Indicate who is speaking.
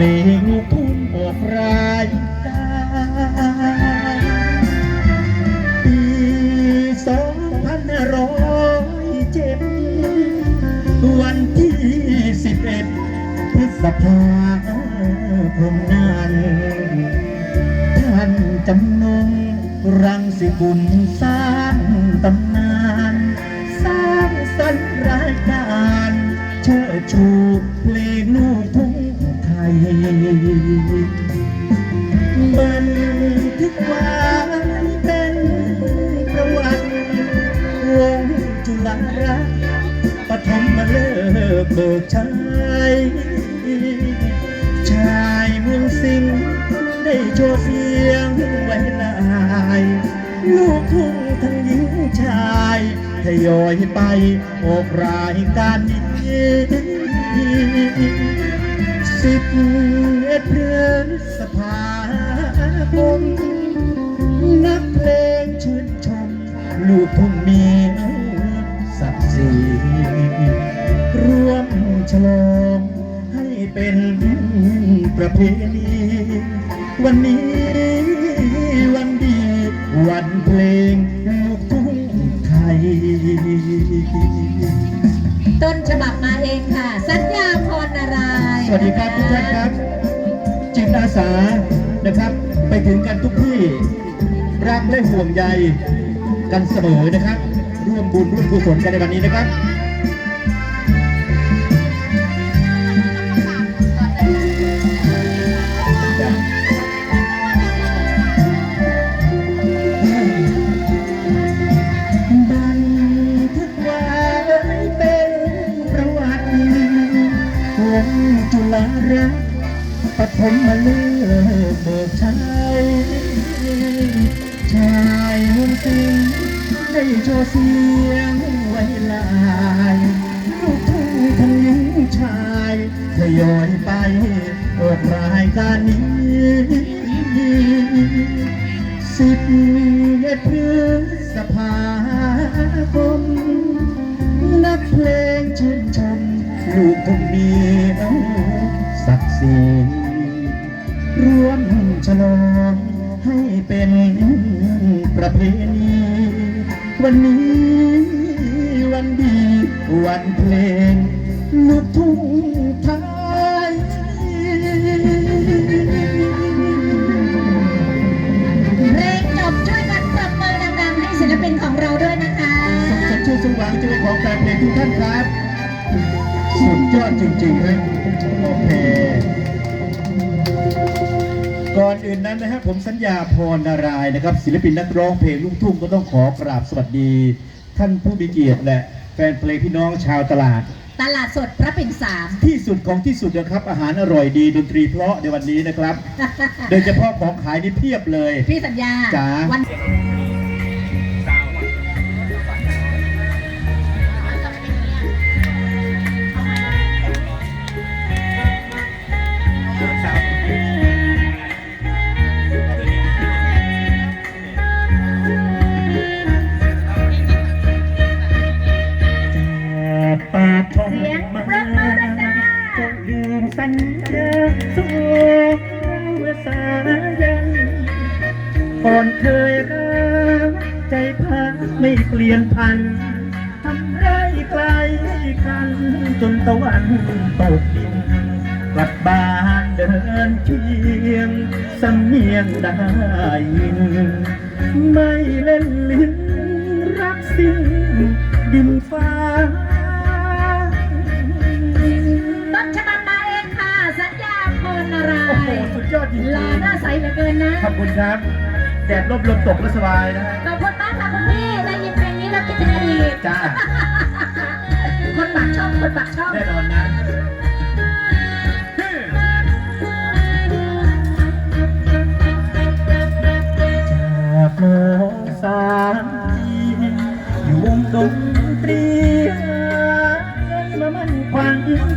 Speaker 1: ลงลูกทุ่งออกรายกาปีสองพันร้อยเจ็ดวันที่สิบเอ็ดพฤษภาคมนั้นท่านจำนงรังสิกุลสร้างตำนานสร้างสรรค์รายการเชิดชูเพลงลูกทุ่ บันทึกไว้เป็นประวัติวงจุฬารัตน์ปฐมมาเลิกเบิกชัยชายเมืองสิงได้โชว์เสียงไว้ลายลูกทุ่งทั้งหญิงชายทยอยไปออกรายการนี้ สิบเอ็ดพฤษภาคมนักเพลงชื่นชม ลูกทุ่งมีศักดิ์ศรีร่วมฉลองให้เป็นประเพณีวันนี้วันดี วันเพลงลูกทุ่งไทย
Speaker 2: ต้นฉบับมาเองค่ะ สัญญาพรนารา
Speaker 1: สวัสดีครับทุกท่านครับ จิตอาสานะครับ ไปถึงกันทุกที่รักและห่วงใยกันเสมอนะครับ ร่วมบุญร่วมกุศลกันในวันนี้นะครับ วงจุฬารัตน์ปฐมมาเลิกเบิกชัยชายเมืองสิงได้โชว์เสียงไว้ลายลูกทุ่งทั้งหญิงชายทยอยไปออกรายการนี้สิบเอ็ดพฤษภาคม ให้เป็นประเพณีวันนี้วันดี วันเพลงลูกทุ่งไทย
Speaker 2: เพลงจบช่วยกันปรบมือดังๆให้ศิลปินของเราด้วยนะคะ
Speaker 1: สดชื่นสว่างใจของแฟนเพลงทุกท่านครับ สุดยอดจริงๆเลยโอเค ก่อนอื่นนั้นนะครับผมสัญญาพรนารายณ์นะครับ ศิลปินนักร้องเพลงลูกทุ่งก็ต้องขอกราบสวัสดี ท่านผู้มีเกียรติและแฟนเพลงพี่น้องชาวตลาด
Speaker 2: ตลาดสดพระปิ่นสาม
Speaker 1: ที่สุดของที่สุดนะครับ อาหารอร่อยดีดนตรีเพราะในวันนี้นะครับ โดยเฉพาะของขายนี่เพียบเลย
Speaker 2: พี่สัญญา
Speaker 1: จ๋า
Speaker 2: วัน
Speaker 1: ญญาสู้เมื่อสายันก่อนเคยรักใจพักไม่เปลี่ยนพันทำไรไกลกันจนตะวันตกดินกลับบ้านเดินเพียงสำเนียงได้ยิน ไม่เล่นลิ้นรักสิ้นดินฟ้า
Speaker 2: เหลือเกินนะ
Speaker 1: ๆขอบคุณครับ แดดลมลมตกก็สบายนะฮะ
Speaker 2: ขอบคุณมากค่ะคุณพี่ได้ยินเพลงนี้แล้วคิดถึงอดีต
Speaker 1: จ้า
Speaker 2: คนปากช่องคนปากช่อง
Speaker 1: แน่นอนนะจากโมสามทีอยู่วงดนตรีมามันความอิน